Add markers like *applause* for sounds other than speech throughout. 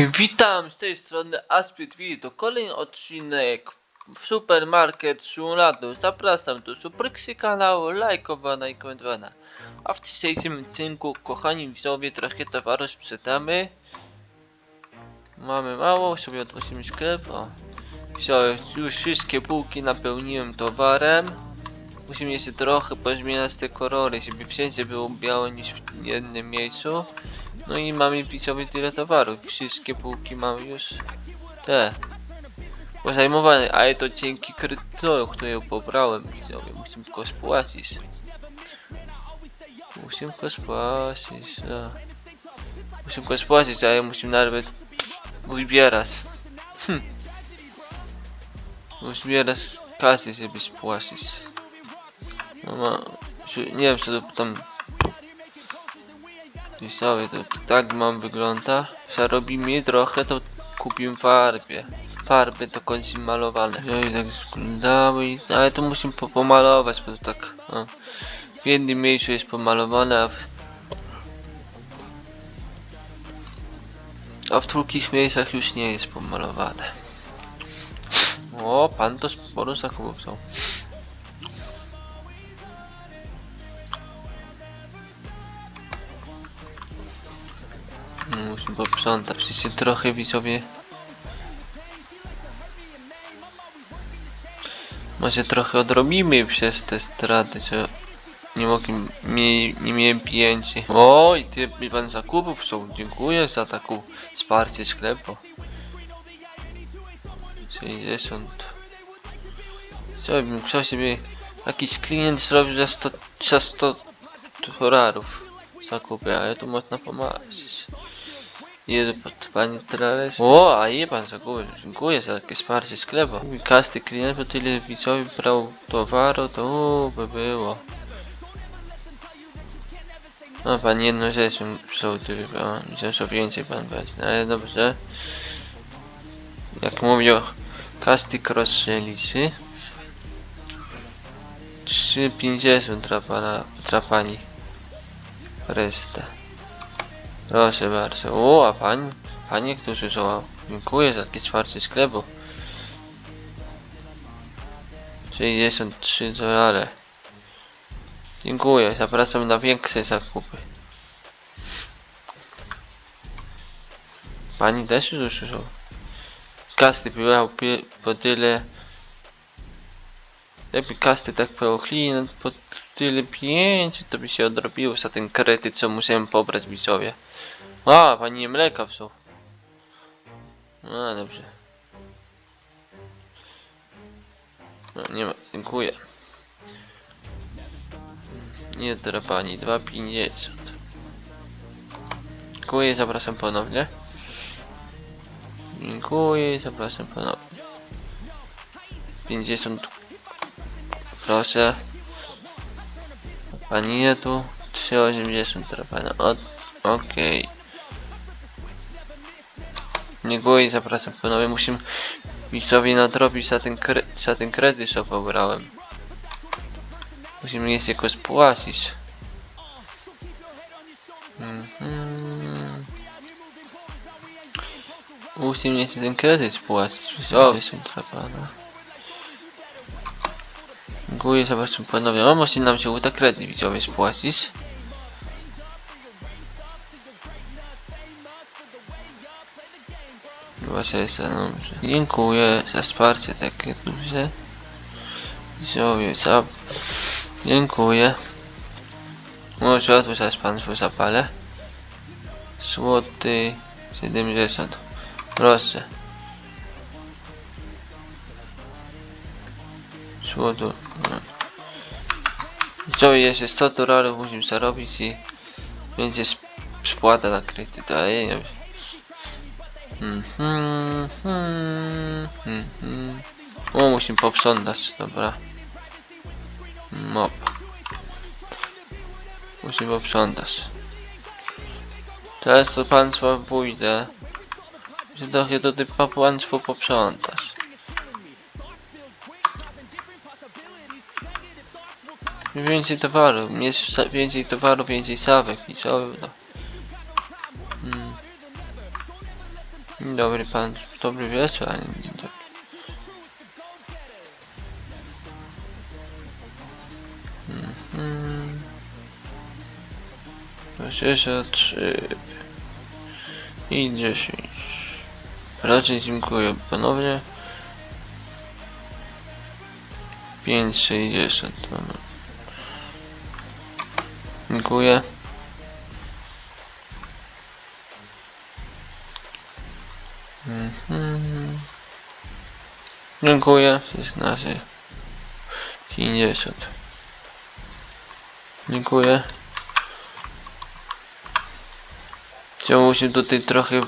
*laughs* Witam z tej strony Aspid V. To kolejny odcinek w Supermarket Szuladu. Zapraszam do subskrypcji kanału, lajkowana i komentowana. A w dzisiejszym odcinku, kochani widzowie, trochę towaru sprzedamy. Mamy mało, sobie odnosimy sklep. O. Już wszystkie półki napełniłem towarem. Musimy jeszcze trochę pozmieniać te kolory, żeby wszędzie było białe niż w jednym miejscu. No i mamy widzowie tyle towarów. Wszystkie półki mamy już te pozajmowane, ale to dzięki kredytoru, który pobrałem widzowie. Musimy go spłacić. Musimy go spłacić. No. Musimy go spłacić, ale musimy nawet wybierać. Hm. Wybierać kasę, żeby spłacić. No ma... Nie wiem co to tam Widzowie, to, tak mam wygląda. Zarobi mi trochę, to kupiłem farbie. Farby to kończy malowane. No i tak wyglądały, i- ale to musimy po, pomalować, bo to tak... W jednym miejscu jest pomalowane, a w... A w drugich miejscach już nie jest pomalowane. O, pan to sporo zakupów Musimy posprzątać, przecież trochę widzowie. Może trochę odrobimy przez te straty, co nie mogłem, mie, nie miałem pieniędzy. Oj, ty pan zakupów są, dziękuję za taką wsparcie sklepu. 60. Co bym chciał sobie jakiś klient zrobił za 100, za 100 dolarów zakupy, ale tu można pomagać. Pod pani teraz. O, a je pan. Dziękuję za takie wsparcie sklepu. Kasty klient, bo tyle widzowie brał towaru, to by było. No pan jedną rzecz tylko, myślę, że więcej pan weźmie, no, ale dobrze. Jak mówią, kasty rozstrzelicy. 3,50 dla pana, dla pani. Resztę. Proszę bardzo. O, a pani, panie, którzy są. Dziękuję za takie wsparcie sklepu. 63 dolary. Dziękuję, zapraszam na większe zakupy. Pani też już są. Kasty pie- po tyle. Jakby kasty tak było klient po tyle pieniędzy, to by się odrobiło za ten kredyt, co musiałem pobrać widzowie. A, pani mleka psu. No dobrze. No, nie ma, dziękuję. Nie dla pani, 2,50. Dziękuję, zapraszam ponownie. Dziękuję, zapraszam ponownie. 50. Proszę. Pani nie tu. 3,80 dla pana. O, Okej. Dziękuję, zapraszam ponownie. Musimy widzowie nadrobić za ten, kre za ten kredyt, co pobrałem. Musimy jeszcze go spłacić. Mhm. Musimy jeszcze ten kredyt spłacić. O, jest dla pana. Dziękuję, zobaczmy panowie. O, może nam się uda kredyt widzowie spłacić. Właśnie jest dobrze. Dziękuję za wsparcie takie duże. Widzowie, za... Dziękuję. Może tu zaraz państwu zapalę. Złoty 70. Proszę. No. Co jeszcze 100 dolarów musimy zarobić i będzie sp- spłata na kredyt, ale nie wiem. Mhm, mhm, mhm. O, musimy poprzątać, dobra. Mop. Musimy poprzątać. Teraz to państwo pójdę. Że trochę do tego państwo poprzątasz. Więcej towaru, więcej towaru, więcej sawek i co Dobry pan, dobry wieczór, a nie dobry. Mhm. 23 i 10. Raczej dziękuję ponownie. 5,60. Dobra. Dziękuję. Mhm. Dziękuję. 16. 50. Dziękuję. Chciałbym się tutaj trochę...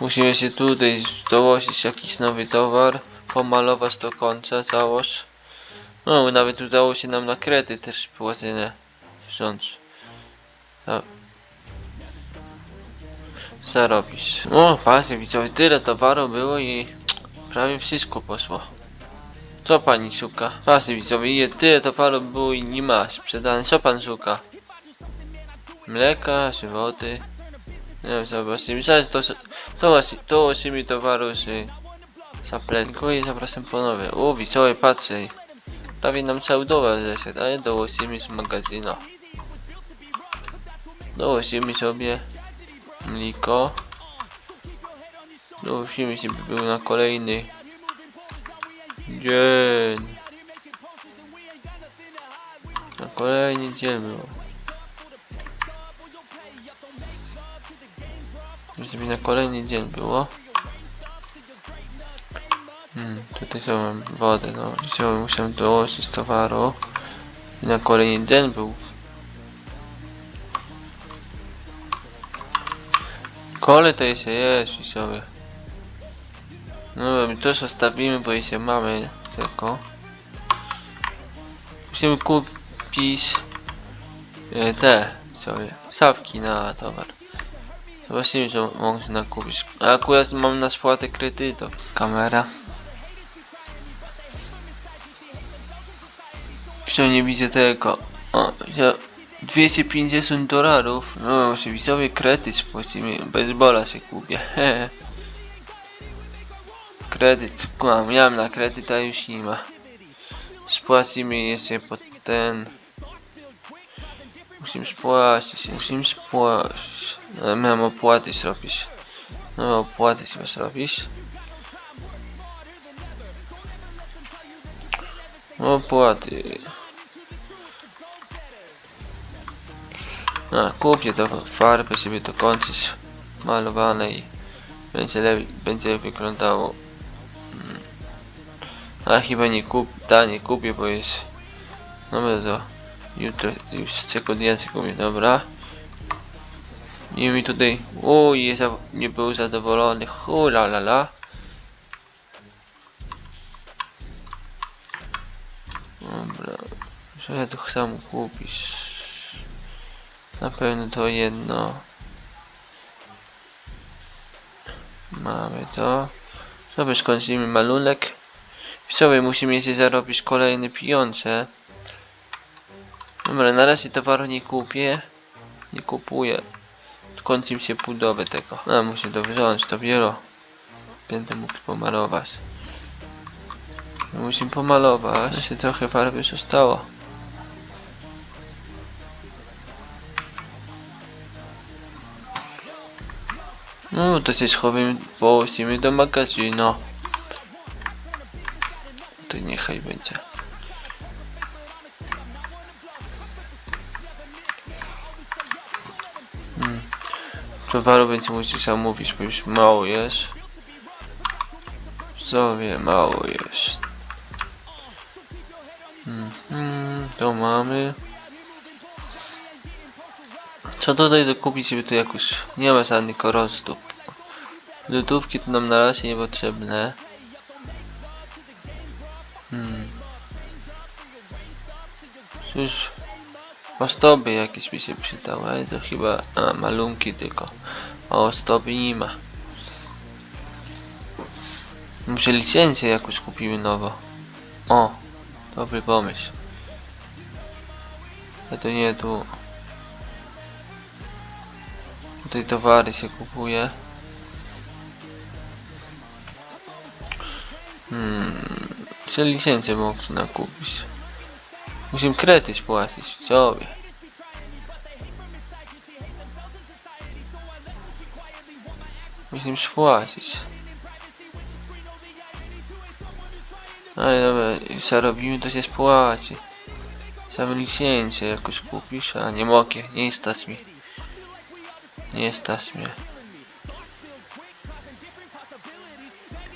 Musimy się tutaj dołożyć jakiś nowy towar. Pomalować to końca całość. No, nawet udało się nam na kredyt też płacenie wziąć. Tak. Zarobić. O, patrzcie, widzowie, tyle towaru było i prawie wszystko poszło. Co pani szuka? Patrzcie, widzowie, tyle towaru było i nie ma sprzedane. Co pan szuka? Mleka, żywody. Nie wiem, zobaczcie, zaraz to, to, właśnie- to właśnie towaru z zapletką i zapraszam ponownie. O, widzowie, patrzcie. Prawie nam cały towar zeszedł, ale dołosimy z magazyna. Dołosimy sobie mliko. Dołosimy się, by był na kolejny dzień. Na kolejny dzień było. Żeby na kolejny dzień było. Hmm, tutaj sobie wodę, no. Dzisiaj musiałem dołożyć towaru. Na kolejny dzień był. Kole to jeszcze jest, widzowie. No, my też zostawimy, bo jeszcze mamy tylko. Musimy kupić e, te, sobie, stawki na towar. Zobaczymy, co można kupić. A akurat mam na spłatę kredytu. Kamera. Przecież nie widzę tego. O, ja 250 dolarów. No, sobie kredyt spłacimy. Bez bola się kupię. *laughs* kredyt. Kłam, miałem na kredyt, a już nie ma. Spłacimy jeszcze pod ten. Musimy spłacić, musimy spłacić. No, miałem opłaty zrobić. No, opłaty trzeba zrobić. Opłaty. A, kupię to farbę, żeby to kończyć malowane i będzie lepiej, będzie wyglądało. Mm. A chyba nie kup, ta nie kupię, bo jest. No to jutro, już z tego dnia kupię, dobra. I mi tutaj, jest, nie był zadowolony, hula la la. Dobra, co ja tu chcę kupić? Na pewno to jedno. Mamy to. Sobie skończymy malunek. W sobie musimy jeszcze zarobić kolejne pieniądze. Dobra, na razie towaru nie kupię. Nie kupuję. Kończy się budowę tego. No, muszę to wziąć, dopiero będę mógł pomalować. Musimy pomalować. Jeszcze trochę farby zostało. No, to się schowimy, połosimy do magazynu. To niechaj będzie. Hmm. Towaru będzie musisz zamówić, bo już mało jest. Sobie mało jest. Mhm, to mamy. Co tutaj dokupić, żeby tu jakoś nie ma żadnych rozdób. Lodówki to nam na razie niepotrzebne. Hmm. Cóż, ozdoby jakieś mi się przydały, ale to chyba a, malunki tylko. A ozdoby nie ma. Może licencję jakąś kupimy nowo. O, dobry pomysł. Ale to nie tu. Tutaj towary się kupuje. Hmm, czy licencję można kupić? Musimy kredy płacić, sobie. Musimy spłacić. Ale dobra, jak zarobimy to się spłaci. Same licencje jakoś kupisz, a nie mogę, nie stać mi. Nie stać mnie.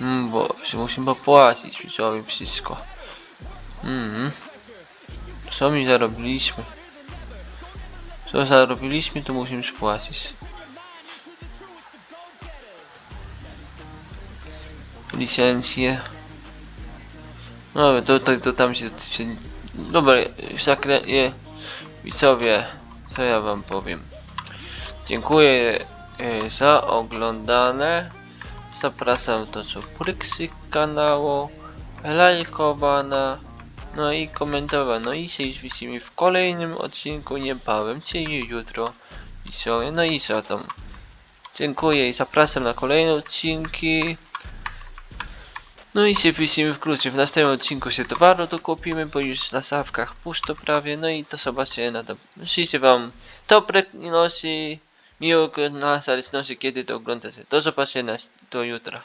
Mm, bo się musimy popłacić widzowi wszystko. Mm. Co mi zarobiliśmy? Co zarobiliśmy, to musimy spłacić. Licencje. No, to, to, to tam się, się... Dobra, zakre... Je, widzowie, co ja wam powiem. Dziękuję e, za oglądane. Zapraszam do subskrypcji kanału, lajkowana, no i komentowana. No i się już widzimy w kolejnym odcinku niebawem, czyli jutro. No i co tam. Dziękuję i zapraszam na kolejne odcinki. No i się widzimy wkrótce. W następnym odcinku się towaru dokupimy, bo już na sawkach pusto prawie. No i to zobaczcie na to. Życzę wam dobrej nocy, miłego na zależności kiedy to oglądacie. Do zobaczenia do jutra.